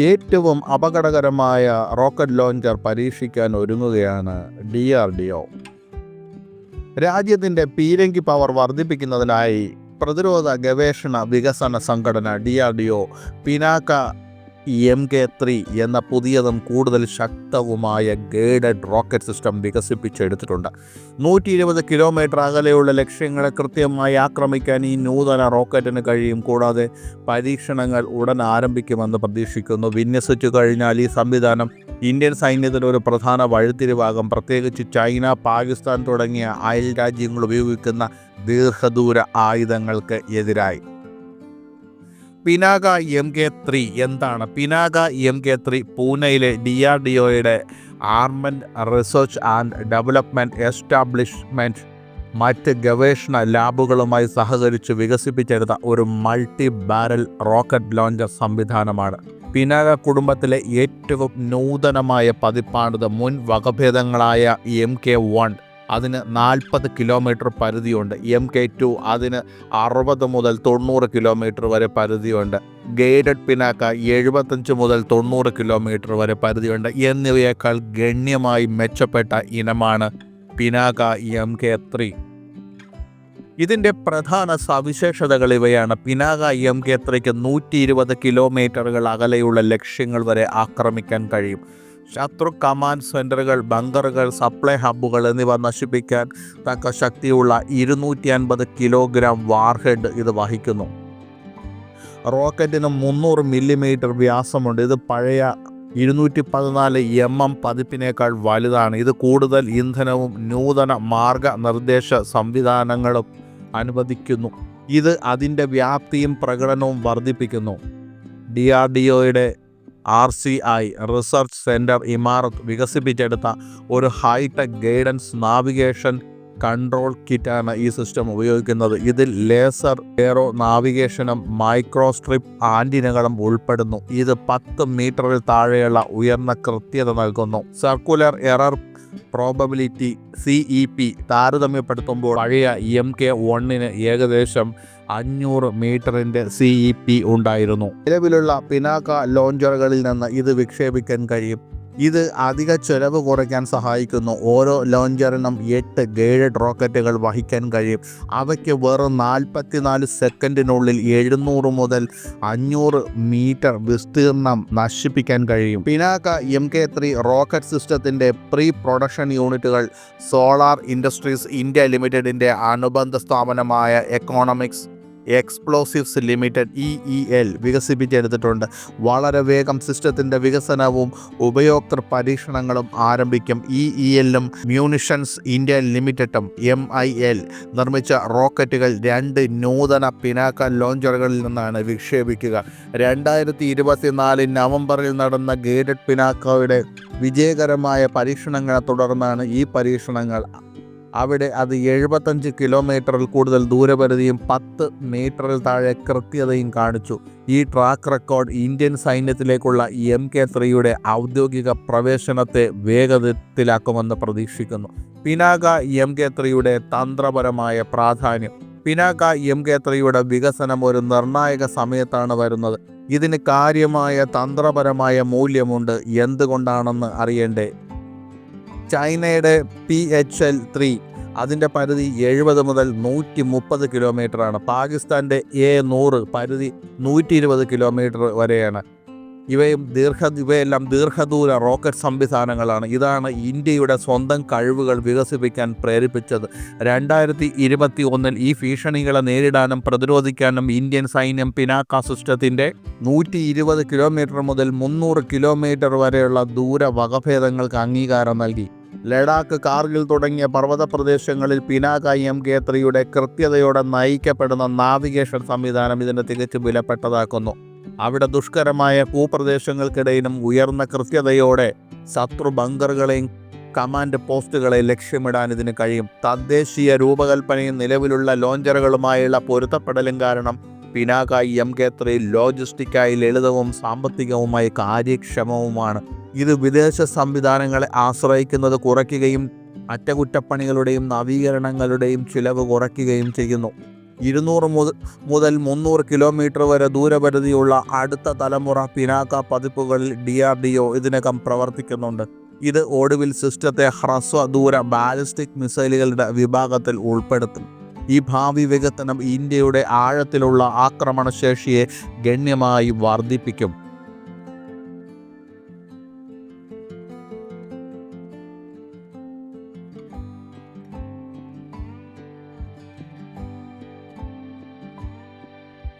ഏറ്റവും അപകടകരമായ rocket launcher പരീക്ഷിക്കാൻ ഒരുങ്ങുകയാണ് ഡി ആർ ഡി ഒ രാജ്യത്തിന്റെ പീരങ്കി പവർ വർദ്ധിപ്പിക്കുന്നതിനായി പ്രതിരോധ ഗവേഷണ വികസന സംഘടന D R D O Pinaka M K three എന്ന പുതിയതും കൂടുതൽ ശക്തവുമായ ഗൈഡഡ് റോക്കറ്റ് സിസ്റ്റം വികസിപ്പിച്ചെടുത്തിട്ടുണ്ട്. നൂറ്റി ഇരുപത് കിലോമീറ്റർ അകലെയുള്ള ലക്ഷ്യങ്ങളെ കൃത്യമായി ആക്രമിക്കാൻ ഈ നൂതന റോക്കറ്റിന് കഴിയും. കൂടാതെ പരീക്ഷണങ്ങൾ ഉടൻ ആരംഭിക്കുമെന്ന് പ്രതീക്ഷിക്കുന്നു. വിന്യസിച്ചു കഴിഞ്ഞാൽ ഈ സംവിധാനം ഇന്ത്യൻ സൈന്യത്തിന് ഒരു പ്രധാന വഴിത്തിരിവാകും. പ്രത്യേകിച്ച് ചൈന പാകിസ്ഥാൻ തുടങ്ങിയ അയൽ രാജ്യങ്ങൾ ഉപയോഗിക്കുന്ന ദീർഘദൂര ആയുധങ്ങൾക്ക് എതിരായി. പിനാക എം കെ ത്രീ എന്താണ്? പിനാക എം കെ ത്രീ പൂനെയിലെ ഡി ആർ ഡി ഒയുടെ armament research and development establishment മറ്റ് ഗവേഷണ ലാബുകളുമായി സഹകരിച്ച് വികസിപ്പിച്ചെടുത്ത ഒരു മൾട്ടി ബാരൽ റോക്കറ്റ് ലോഞ്ചർ സംവിധാനമാണ്. പിനാക കുടുംബത്തിലെ ഏറ്റവും നൂതനമായ പതിപ്പാണിത്. മുൻ വകഭേദങ്ങളായ എം കെ വൺ അതിന് നാൽപ്പത് കിലോമീറ്റർ പരിധിയുണ്ട്. എം കെ ടു അതിന് അറുപത് മുതൽ തൊണ്ണൂറ് കിലോമീറ്റർ വരെ പരിധിയുണ്ട്. ഗൈഡഡ് പിനാക്ക എഴുപത്തഞ്ച് മുതൽ തൊണ്ണൂറ് കിലോമീറ്റർ വരെ പരിധിയുണ്ട്. എന്നിവയേക്കാൾ ഗണ്യമായി മെച്ചപ്പെട്ട ഇനമാണ് പിനാക്ക എം കെ ത്രീ ഇതിന്റെ പ്രധാന സവിശേഷതകൾ ഇവയാണ്. പിനാക എം കെ ത്രീക്ക് നൂറ്റി ഇരുപത് കിലോമീറ്ററുകൾ അകലെയുള്ള ലക്ഷ്യങ്ങൾ വരെ ആക്രമിക്കാൻ കഴിയും. ശത്രു കമാൻഡ് സെന്ററുകൾ ബങ്കറുകൾ സപ്ലൈ ഹബ്ബുകൾ എന്നിവ നശിപ്പിക്കാൻ തക്ക ശക്തിയുള്ള ഇരുന്നൂറ്റി അൻപത് കിലോഗ്രാം വാർഹെഡ് ഇത് വഹിക്കുന്നു. റോക്കറ്റിന് മുന്നൂറ് മില്ലിമീറ്റർ വ്യാസമുണ്ട്. ഇത് പഴയ ഇരുന്നൂറ്റി പതിനാല് എം എം പതിപ്പിനേക്കാൾ വലുതാണ്. ഇത് കൂടുതൽ ഇന്ധനവും നൂതന മാർഗനിർദ്ദേശ സംവിധാനങ്ങളും അനുവദിക്കുന്നു. ഇത് അതിന്റെ വ്യാപ്തിയും പ്രകടനവും വർദ്ധിപ്പിക്കുന്നു. ഡി ആർ ഡി ഒയുടെ R C I research centre Imarat വികസിപ്പിച്ചെടുത്ത ഒരു ഹൈടെക് ഗൈഡൻസ് നാവിഗേഷൻ കൺട്രോൾ കിറ്റാണ് ഈ സിസ്റ്റം ഉപയോഗിക്കുന്നത്. ഇതിൽ ലേസർ എയറോ നാവിഗേഷനും മൈക്രോസ്ട്രിപ്പ് ആന്റിനകളും ഉൾപ്പെടുന്നു. ഇത് പത്ത് മീറ്ററിൽ താഴെയുള്ള ഉയർന്ന കൃത്യത നൽകുന്നു. Circular error probability C E P താരതമ്യപ്പെടുത്തുമ്പോൾ പഴയ എം കെ വണ്ണിന് ഏകദേശം അഞ്ഞൂറ് മീറ്ററിന്റെ സി ഇ പി ഉണ്ടായിരുന്നു. നിലവിലുള്ള പിനാക്ക ലോഞ്ചറുകളിൽ നിന്ന് ഇത് വിക്ഷേപിക്കാൻ കഴിയും. ഇത് അധിക ചെലവ് കുറയ്ക്കാൻ സഹായിക്കുന്നു. ഓരോ ലോഞ്ചറിനും എട്ട് ഗൈഡഡ് റോക്കറ്റുകൾ വഹിക്കാൻ കഴിയും. അവയ്ക്ക് വെറും നാൽപ്പത്തിനാല് സെക്കൻഡിനുള്ളിൽ എഴുന്നൂറ് മുതൽ അഞ്ഞൂറ് മീറ്റർ വിസ്തീർണം നശിപ്പിക്കാൻ കഴിയും. Pinaka M K three rocket സിസ്റ്റത്തിന്റെ പ്രീ പ്രൊഡക്ഷൻ യൂണിറ്റുകൾ സോളാർ ഇൻഡസ്ട്രീസ് ഇന്ത്യ ലിമിറ്റഡിന്റെ അനുബന്ധ സ്ഥാപനമായ economics explosives limited E E L വികസിപ്പിച്ചെടുത്തിട്ടുണ്ട്. വളരെ വേഗം സിസ്റ്റത്തിന്റെ വികസനവും ഉപയോക്തൃ പരീക്ഷണങ്ങളും ആരംഭിക്കും. ഇ ഇ എല്ലും മ്യൂണിഷൻസ് ഇന്ത്യ ലിമിറ്റഡും എം ഐ എൽ നിർമ്മിച്ച റോക്കറ്റുകൾ രണ്ട് നൂതന പിനാക്ക ലോഞ്ചറുകളിൽ നിന്നാണ് വിക്ഷേപിക്കുക. രണ്ടായിരത്തി ഇരുപത്തിനാല് നവംബറിൽ നടന്ന ഗേഡഡ് പിനാക്കോയുടെ വിജയകരമായ പരീക്ഷണങ്ങളെ തുടർന്നാണ് ഈ പരീക്ഷണങ്ങൾ അവിടെ അത് എഴുപത്തഞ്ച് കിലോമീറ്ററിൽ കൂടുതൽ ദൂരപരിധിയും പത്ത് മീറ്ററിൽ താഴെ കൃത്യതയും കാണിച്ചു. ഈ ട്രാക്ക് റെക്കോർഡ് ഇന്ത്യൻ സൈന്യത്തിലേക്കുള്ള എം കെ ത്രീയുടെ ഔദ്യോഗിക പ്രവേശനത്തെ വേഗത്തിലാക്കുമെന്ന് പ്രതീക്ഷിക്കുന്നു. പിനാക എം കെ ത്രീയുടെ തന്ത്രപരമായ പ്രാധാന്യം. പിനാക എം കെ ത്രീയുടെ വികസനം ഒരു നിർണായക സമയത്താണ് വരുന്നത്. ഇതിന് കാര്യമായ തന്ത്രപരമായ മൂല്യമുണ്ട്. എന്തുകൊണ്ടാണെന്ന് അറിയണ്ടേ? ചൈനയുടെ പി എച്ച് എൽ ത്രീ അതിന്റെ പരിധി എഴുപത് മുതൽ നൂറ്റി മുപ്പത് കിലോമീറ്ററാണ്. പാകിസ്ഥാന്റെ എ നൂറ് പരിധി നൂറ്റി ഇരുപത് കിലോമീറ്റർ വരെയാണ്. ഇവയും ദീർഘ ഇവയെല്ലാം ദീർഘദൂര റോക്കറ്റ് സംവിധാനങ്ങളാണ്. ഇതാണ് ഇന്ത്യയുടെ സ്വന്തം കഴിവുകൾ വികസിപ്പിക്കാൻ പ്രേരിപ്പിച്ചത്. രണ്ടായിരത്തി ഇരുപത്തി ഒന്നിൽ ഈ ഭീഷണികളെ നേരിടാനും പ്രതിരോധിക്കാനും ഇന്ത്യൻ സൈന്യം പിനാക്ക സിസ്റ്റത്തിന്റെ നൂറ്റി ഇരുപത് കിലോമീറ്റർ മുതൽ മുന്നൂറ് കിലോമീറ്റർ വരെയുള്ള ദൂര വകഭേദങ്ങൾക്ക് അംഗീകാരം നൽകി. ലഡാക്ക് കാർഗിൽ തുടങ്ങിയ പർവത പ്രദേശങ്ങളിൽ പിനാക എം കെ ത്രീയുടെ കൃത്യതയോടെ നയിക്കപ്പെടുന്ന നാവിഗേഷൻ സംവിധാനം ഇതിനെ തികച്ചും വിലപ്പെട്ടതാക്കുന്നു. അവിടെ ദുഷ്കരമായ ഭൂപ്രദേശങ്ങൾക്കിടയിലും ഉയർന്ന കൃത്യതയോടെ ശത്രു ബങ്കറുകളെയും കമാൻഡ് പോസ്റ്റുകളെ ലക്ഷ്യമിടാൻ ഇതിന് കഴിയും. തദ്ദേശീയ രൂപകൽപ്പനയും നിലവിലുള്ള ലോഞ്ചറുകളുമായുള്ള പൊരുത്തപ്പെടലും കാരണം പിനാക എം കെ ത്രീ ലോജിസ്റ്റിക്കായി ലളിതവും സാമ്പത്തികവുമായി കാര്യക്ഷമവുമാണ്. ഇത് വിദേശ സംവിധാനങ്ങളെ ആശ്രയിക്കുന്നത് കുറയ്ക്കുകയും അറ്റകുറ്റപ്പണികളുടെയും നവീകരണങ്ങളുടെയും ചിലവ് കുറയ്ക്കുകയും ചെയ്യുന്നു. ഇരുന്നൂറ് മുതൽ മുതൽ മുന്നൂറ് കിലോമീറ്റർ വരെ ദൂരപരിധിയുള്ള അടുത്ത തലമുറ പിനാക്ക പതിപ്പുകളിൽ ഡി ആർ ഡി ഒ ഇതിനകം പ്രവർത്തിക്കുന്നുണ്ട്. ഇത് ഒടുവിൽ സിസ്റ്റത്തെ ഹ്രസ്വ ദൂര ബാലിസ്റ്റിക് മിസൈലുകളുടെ വിഭാഗത്തിൽ ഉൾപ്പെടുത്തും. ഈ ഭാവി വികസനം ഇന്ത്യയുടെ ആഴത്തിലുള്ള ആക്രമണശേഷിയെ ഗണ്യമായി വർദ്ധിപ്പിക്കും.